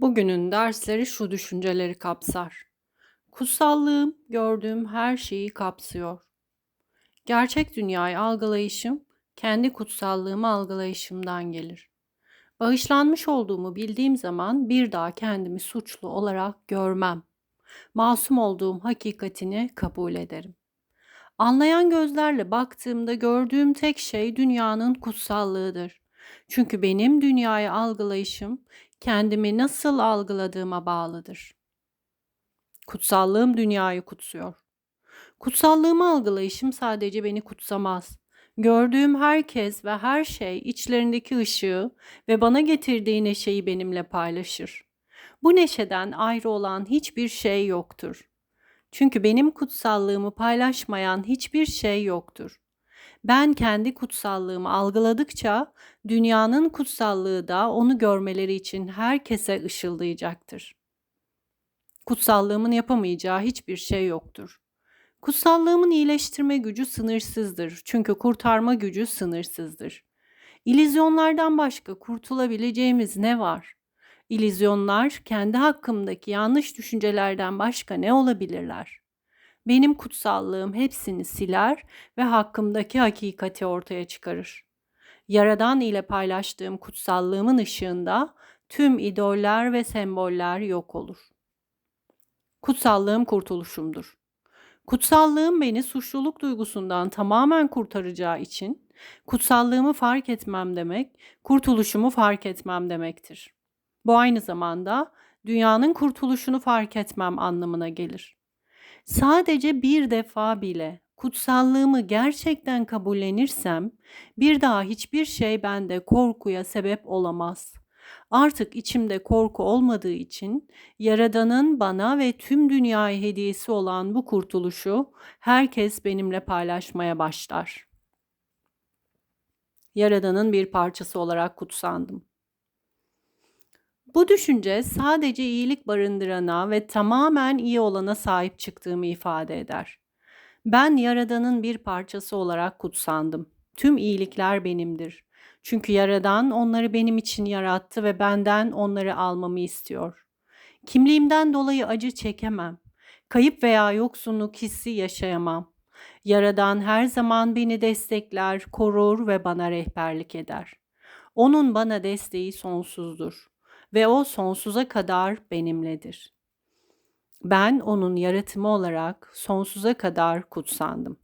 Bugünün dersleri şu düşünceleri kapsar. Kutsallığım gördüğüm her şeyi kapsıyor. Gerçek dünyayı algılayışım kendi kutsallığımı algılayışımdan gelir. Bağışlanmış olduğumu bildiğim zaman bir daha kendimi suçlu olarak görmem. Masum olduğum hakikatini kabul ederim. Anlayan gözlerle baktığımda gördüğüm tek şey dünyanın kutsallığıdır. Çünkü benim dünyayı algılayışım kendimi nasıl algıladığıma bağlıdır. Kutsallığım dünyayı kutsuyor. Kutsallığımı algılayışım sadece beni kutsamaz. Gördüğüm herkes ve her şey içlerindeki ışığı ve bana getirdiği neşeyi benimle paylaşır. Bu neşeden ayrı olan hiçbir şey yoktur. Çünkü benim kutsallığımı paylaşmayan hiçbir şey yoktur. Ben kendi kutsallığımı algıladıkça dünyanın kutsallığı da onu görmeleri için herkese ışıldayacaktır. Kutsallığımın yapamayacağı hiçbir şey yoktur. Kutsallığımın iyileştirme gücü sınırsızdır. Çünkü kurtarma gücü sınırsızdır. İllüzyonlardan başka kurtulabileceğimiz ne var? İllüzyonlar kendi hakkımdaki yanlış düşüncelerden başka ne olabilirler? Benim kutsallığım hepsini siler ve hakkımdaki hakikati ortaya çıkarır. Yaradan ile paylaştığım kutsallığımın ışığında tüm idoller ve semboller yok olur. Kutsallığım kurtuluşumdur. Kutsallığım beni suçluluk duygusundan tamamen kurtaracağı için kutsallığımı fark etmem demek, kurtuluşumu fark etmem demektir. Bu aynı zamanda dünyanın kurtuluşunu fark etmem anlamına gelir. Sadece bir defa bile kutsallığımı gerçekten kabullenirsem bir daha hiçbir şey bende korkuya sebep olamaz. Artık içimde korku olmadığı için Yaradan'ın bana ve tüm dünyaya hediyesi olan bu kurtuluşu herkes benimle paylaşmaya başlar. Yaradan'ın bir parçası olarak kutsandım. Bu düşünce sadece iyilik barındırana ve tamamen iyi olana sahip çıktığımı ifade eder. Ben Yaradan'ın bir parçası olarak kutsandım. Tüm iyilikler benimdir. Çünkü Yaradan onları benim için yarattı ve benden onları almamı istiyor. Kimliğimden dolayı acı çekemem. Kayıp veya yoksunluk hissi yaşayamam. Yaradan her zaman beni destekler, korur ve bana rehberlik eder. Onun bana desteği sonsuzdur ve o sonsuza kadar benimledir. Ben onun yaratımı olarak sonsuza kadar kutsandım.